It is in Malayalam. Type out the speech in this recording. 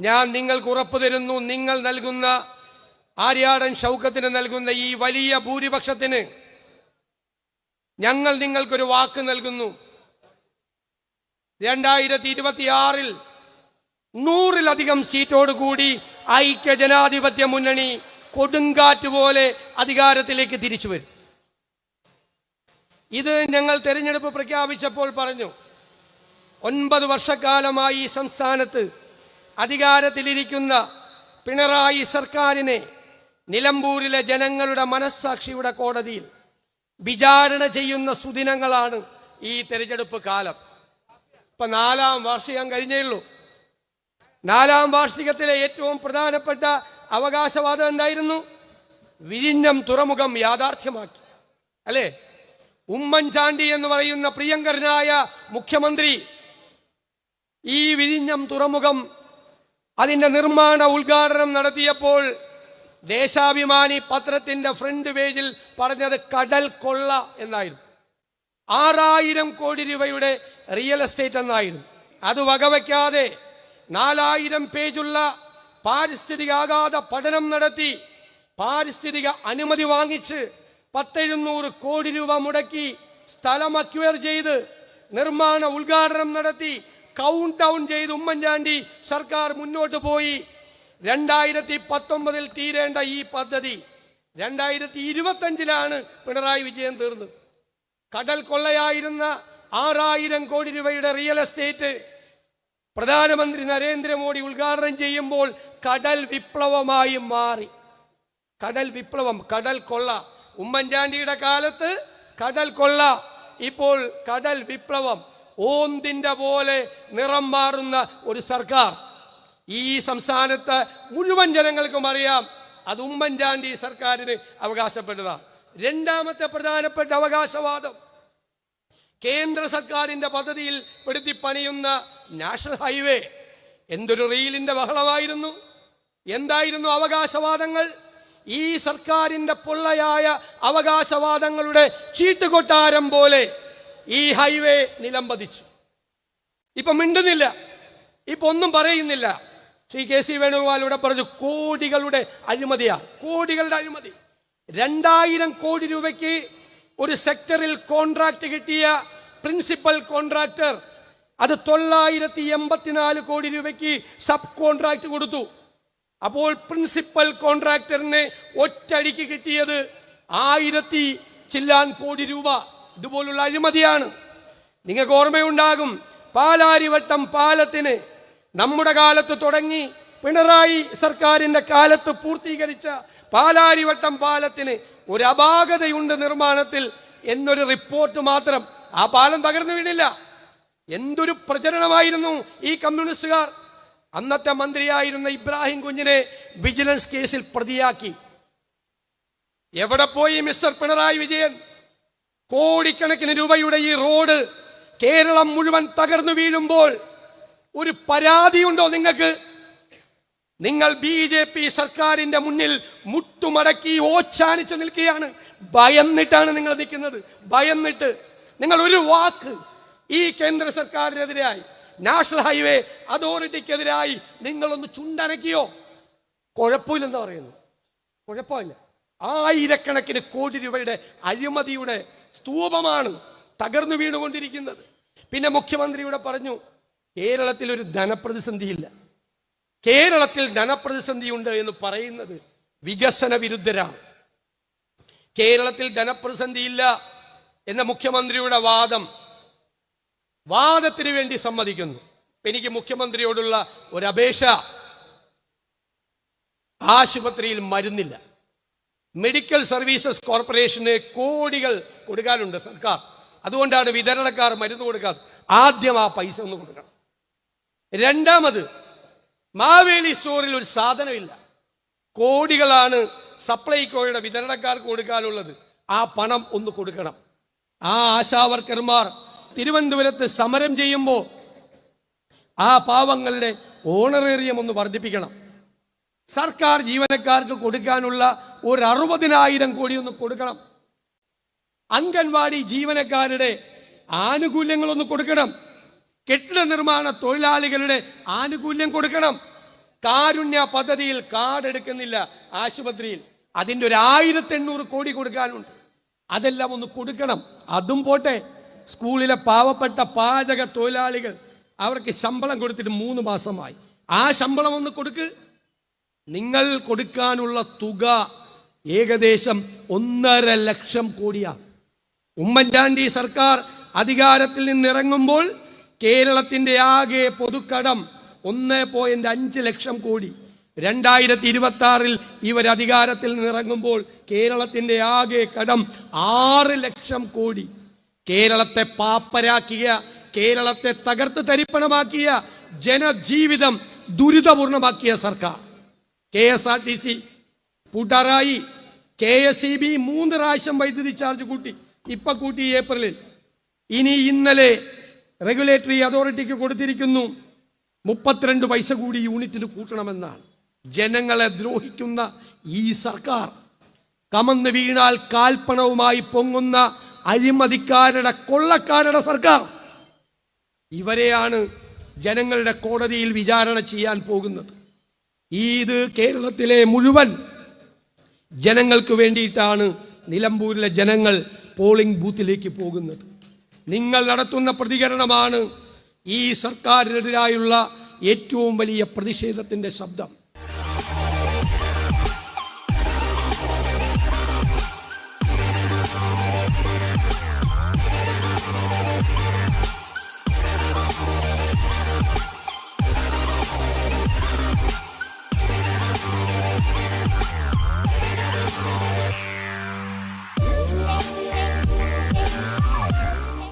ഞാൻ നിങ്ങൾക്ക് ഉറപ്പു തരുന്നു നിങ്ങൾ നൽകുന്ന ആര്യാടൻ ഷൗക്കത്തിന് നൽകുന്ന ഈ വലിയ ഭൂരിപക്ഷത്തിന് ഞങ്ങൾ നിങ്ങൾക്കൊരു വാക്ക് നൽകുന്നു. രണ്ടായിരത്തി ഇരുപത്തിയാറിൽ നൂറിലധികം സീറ്റോടുകൂടി ഐക്യ ജനാധിപത്യ മുന്നണി കൊടുങ്കാറ്റ് പോലെ അധികാരത്തിലേക്ക് തിരിച്ചു വരും. ഇത് ഞങ്ങൾ തെരഞ്ഞെടുപ്പ് പ്രഖ്യാപിച്ചപ്പോൾ പറഞ്ഞു ഒൻപത് വർഷക്കാലമായി ഈ സംസ്ഥാനത്ത് അധികാരത്തിലിരിക്കുന്ന പിണറായി സർക്കാരിനെ നിലമ്പൂരിലെ ജനങ്ങളുടെ മനസ്സാക്ഷിയുടെ കോടതിയിൽ വിചാരണ ചെയ്യുന്ന സുദിനങ്ങളാണ് ഈ തെരഞ്ഞെടുപ്പ് കാലം. ഇപ്പൊ നാലാം വാർഷികം കഴിഞ്ഞേ ഉള്ളൂ. നാലാം വാർഷികത്തിലെ ഏറ്റവും പ്രധാനപ്പെട്ട അവകാശവാദം എന്തായിരുന്നു? വിഴിഞ്ഞം തുറമുഖം യാഥാർത്ഥ്യമാക്കി. അല്ലേ? ഉമ്മൻചാണ്ടി എന്ന് പറയുന്ന പ്രിയങ്കരനായ മുഖ്യമന്ത്രി ഈ വിഴിഞ്ഞം തുറമുഖം അതിന്റെ നിർമ്മാണ ഉദ്ഘാടനം നടത്തിയപ്പോൾ ദേശാഭിമാനി പത്രത്തിന്റെ ഫ്രണ്ട് പേജിൽ പറഞ്ഞത് കടൽ കൊള്ള എന്നായിരുന്നു. ആറായിരം കോടി രൂപയുടെ റിയൽ എസ്റ്റേറ്റ് എന്നായിരുന്നു. അത് വകവയ്ക്കാതെ നാലായിരം പേജുള്ള പാരിസ്ഥിതികാഘാത പഠനം നടത്തി പാരിസ്ഥിതിക അനുമതി വാങ്ങിച്ച് പത്തെഴുന്നൂറ് കോടി രൂപ മുടക്കി സ്ഥലം അക്വയർ ചെയ്ത് നിർമ്മാണ ഉദ്ഘാടനം നടത്തി കൗണ്ട് ഡൗൺ ചെയ്ത് ഉമ്മൻചാണ്ടി സർക്കാർ മുന്നോട്ട് പോയി. രണ്ടായിരത്തി പത്തൊമ്പതിൽ തീരേണ്ട ഈ പദ്ധതി രണ്ടായിരത്തി ഇരുപത്തഞ്ചിലാണ് പിണറായി വിജയൻ തീർന്നത്. കടൽ കൊള്ളയായിരുന്ന ആറായിരം കോടി രൂപയുടെ റിയൽ എസ്റ്റേറ്റ് പ്രധാനമന്ത്രി നരേന്ദ്രമോദി ഉദ്ഘാടനം ചെയ്യുമ്പോൾ കടൽ വിപ്ലവമായി മാറി. കടൽ വിപ്ലവം കടൽ കൊള്ള. ഉമ്മൻചാണ്ടിയുടെ കാലത്ത് കടൽ കൊള്ള ഇപ്പോൾ കടൽ വിപ്ലവം. ഓന്തിന്റെ പോലെ നിറം മാറുന്ന ഒരു സർക്കാർ. ഈ സംസ്ഥാനത്ത് മുഴുവൻ ജനങ്ങൾക്കും അറിയാം അത് ഉമ്മൻചാണ്ടി സർക്കാരിന് അവകാശപ്പെട്ടതാണ് രണ്ടാമത്തെ പ്രധാനപ്പെട്ട അവകാശവാദം കേന്ദ്ര സർക്കാരിന്റെ പദ്ധതിയിൽ പെടുത്തി പണിയുന്ന നാഷണൽ ഹൈവേ. എന്തൊരു റെയിലിന്റെ ബഹളമായിരുന്നു? എന്തായിരുന്നു അവകാശവാദങ്ങൾ? ഈ സർക്കാരിന്റെ പൊള്ളയായ അവകാശവാദങ്ങളുടെ ചീട്ടുകൊട്ടാരം പോലെ ഈ ഹൈവേ നിലംപതിച്ചു. ഇപ്പൊ മിണ്ടുന്നില്ല. ഇപ്പൊ ഒന്നും പറയുന്നില്ല. ശ്രീ കെ സി വേണുഗോപാൽ ഇവിടെ പറഞ്ഞു കോടികളുടെ അഴിമതിയാ. കോടികളുടെ അഴിമതി. രണ്ടായിരം കോടി രൂപയ്ക്ക് ഒരു സെക്ടറിൽ കോൺട്രാക്ട് കിട്ടിയ പ്രിൻസിപ്പൽ കോൺട്രാക്ടർ അത് തൊള്ളായിരത്തി എൺപത്തിനാല് കോടി രൂപയ്ക്ക് സബ് കോൺട്രാക്ട് കൊടുത്തു. അപ്പോൾ പ്രിൻസിപ്പൽ കോൺട്രാക്ടറിന് ഒറ്റടിക്ക് കിട്ടിയത് ആയിരത്തി ചില്ലാൻ കോടി രൂപ. ഇതുപോലുള്ള അഴിമതിയാണ് നിങ്ങൾക്ക് ഓർമ്മയുണ്ടാകും പാലാരിവട്ടം പാലത്തിന് നമ്മുടെ കാലത്ത് തുടങ്ങി പിണറായി സർക്കാരിന്റെ കാലത്ത് പൂർത്തീകരിച്ച പാലാരിവട്ടം പാലത്തിന് ഒരു അപാകതയുണ്ട് നിർമ്മാണത്തിൽ എന്നൊരു റിപ്പോർട്ട് മാത്രം ആ പാലം തകർന്നു വീണില്ല. എന്തൊരു പ്രചരണമായിരുന്നു ഈ കമ്മ്യൂണിസ്റ്റുകാർ. അന്നത്തെ മന്ത്രിയായിരുന്ന ഇബ്രാഹിം കുഞ്ഞിനെ വിജിലൻസ് കേസിൽ പ്രതിയാക്കി. എവിടെ പോയി മിസ്റ്റർ പിണറായി വിജയൻ? കോടിക്കണക്കിന് രൂപയുടെ ഈ റോഡ് കേരളം മുഴുവൻ തകർന്നു വീഴുമ്പോൾ ഒരു പരാതിയുണ്ടോ നിങ്ങൾക്ക്? നിങ്ങൾ ബി ജെ പി സർക്കാരിന്റെ മുന്നിൽ മുട്ടുമടക്കി ഓച്ചാനിച്ച് നിൽക്കുകയാണ്. ഭയന്നിട്ടാണ് നിങ്ങൾ നിൽക്കുന്നത്. ഭയന്നിട്ട്. നിങ്ങൾ ഒരു വാക്ക് ഈ കേന്ദ്ര സർക്കാരിനെതിരായി നാഷണൽ ഹൈവേ അതോറിറ്റിക്കെതിരായി നിങ്ങളൊന്ന് ചുണ്ടനക്കിയോ? കുഴപ്പമില്ലെന്ന് പറയുന്നു. കുഴപ്പമില്ല. ആയിരക്കണക്കിന് കോടി രൂപയുടെ അഴിമതിയുടെ സ്തൂപമാണ് തകർന്നു വീണുകൊണ്ടിരിക്കുന്നത്. പിന്നെ മുഖ്യമന്ത്രി മുഖ്യമന്ത്രിയുടെ പറഞ്ഞു കേരളത്തിൽ ഒരു ധനപ്രതിസന്ധിയില്ല. കേരളത്തിൽ ധനപ്രതിസന്ധിയുണ്ട് എന്ന് പറയുന്നത് വികസന വിരുദ്ധരാണ് കേരളത്തിൽ ധനപ്രതിസന്ധിയില്ല എന്ന മുഖ്യമന്ത്രിയുടെ വാദം വാദത്തിന് വേണ്ടി സമ്മതിക്കുന്നു. എനിക്ക് മുഖ്യമന്ത്രിയോടുള്ള ഒരു അപേക്ഷ ആശുപത്രിയിൽ മരുന്നില്ല. മെഡിക്കൽ സർവീസസ് കോർപ്പറേഷന് കോടികൾ കൊടുക്കാനുണ്ട് സർക്കാർ. അതുകൊണ്ടാണ് വിതരണക്കാർ മരുന്ന് കൊടുക്കാറ് ആദ്യം ആ പൈസ ഒന്ന് കൊടുക്കണം. രണ്ടാമത് മാവേലി സ്റ്റോറിൽ ഒരു സാധനമില്ല. കോടികളാണ് സപ്ലൈകോയുടെ വിതരണക്കാർക്ക് കൊടുക്കാനുള്ളത്. ആ പണം ഒന്ന് കൊടുക്കണം. ആ ആശാവർക്കർമാർ തിരുവനന്തപുരത്ത് സമരം ചെയ്യുമ്പോൾ ആ പാവങ്ങളുടെ ഓണറേറിയം ഒന്ന് വർദ്ധിപ്പിക്കണം. സർക്കാർ ജീവനക്കാർക്ക് കൊടുക്കാനുള്ള ഒരു അറുപതിനായിരം കോടി ഒന്ന് കൊടുക്കണം. അംഗൻവാടി ജീവനക്കാരുടെ ആനുകൂല്യങ്ങളൊന്ന് കൊടുക്കണം. കെട്ടിട നിർമ്മാണ തൊഴിലാളികളുടെ ആനുകൂല്യം കൊടുക്കണം. കാരുണ്യ പദ്ധതിയിൽ കാർഡ് എടുക്കുന്നില്ല ആശുപത്രിയിൽ. അതിന്റെ ഒരു ആയിരത്തി എണ്ണൂറ് കോടി കൊടുക്കാനുണ്ട്. അതെല്ലാം ഒന്ന് കൊടുക്കണം. അതും പോട്ടെ. സ്കൂളിലെ പാവപ്പെട്ട പാചക തൊഴിലാളികൾ അവർക്ക് ശമ്പളം കൊടുത്തിട്ട് മൂന്ന് മാസമായി. ആ ശമ്പളം ഒന്ന് കൊടുക്ക്. നിങ്ങൾ കൊടുക്കാനുള്ള തുക ഏകദേശം ഒന്നര ലക്ഷം കോടിയാണ് ഉമ്മൻചാണ്ടി സർക്കാർ അധികാരത്തിൽ നിന്നിറങ്ങുമ്പോൾ കേരളത്തിന്റെ ആകെ പൊതുക്കടം ഒന്ന് പോയിന്റ് അഞ്ച് ലക്ഷം കോടി. രണ്ടായിരത്തി ഇരുപത്തി ആറിൽ ഇവർ അധികാരത്തിൽ നിന്നിറങ്ങുമ്പോൾ കേരളത്തിന്റെ ആകെ കടം ആറ് ലക്ഷം കോടി. കേരളത്തെ പാപ്പരാക്കിയ കേരളത്തെ തകർത്ത് തരിപ്പണമാക്കിയ ജനജീവിതം ദുരിതപൂർണമാക്കിയ സർക്കാർ. K S R T C കൂട്ടാറായി K S E B മൂന്ന് പ്രാവശ്യം വൈദ്യുതി ചാർജ് കൂട്ടി. ഇപ്പൊ കൂട്ടി ഏപ്രിലിൽ. ഇനി ഇന്നലെ റെഗുലേറ്ററി അതോറിറ്റിക്ക് കൊടുത്തിരിക്കുന്നു. മുപ്പത്തിരണ്ട് പൈസ കൂടി യൂണിറ്റിന് കൂട്ടണമെന്നാണ്. ജനങ്ങളെ ദ്രോഹിക്കുന്ന ഈ സർക്കാർ കമന്ന് വീണാൽ കാൽപ്പണവുമായി പൊങ്ങുന്ന അഴിമതിക്കാരുടെ കൊള്ളക്കാരുടെ സർക്കാർ. ഇവരെയാണ് ജനങ്ങളുടെ കോടതിയിൽ വിചാരണ ചെയ്യാൻ പോകുന്നത്. ഇത് കേരളത്തിലെ മുഴുവൻ ജനങ്ങൾക്ക് വേണ്ടിയിട്ടാണ് നിലമ്പൂരിലെ ജനങ്ങൾ പോളിംഗ് ബൂത്തിലേക്ക് പോകുന്നത്. നിങ്ങൾ നടത്തുന്ന പ്രതികരണമാണ് ഈ സർക്കാരിനെതിരായുള്ള ഏറ്റവും വലിയ പ്രതിഷേധത്തിന്റെ ശബ്ദം.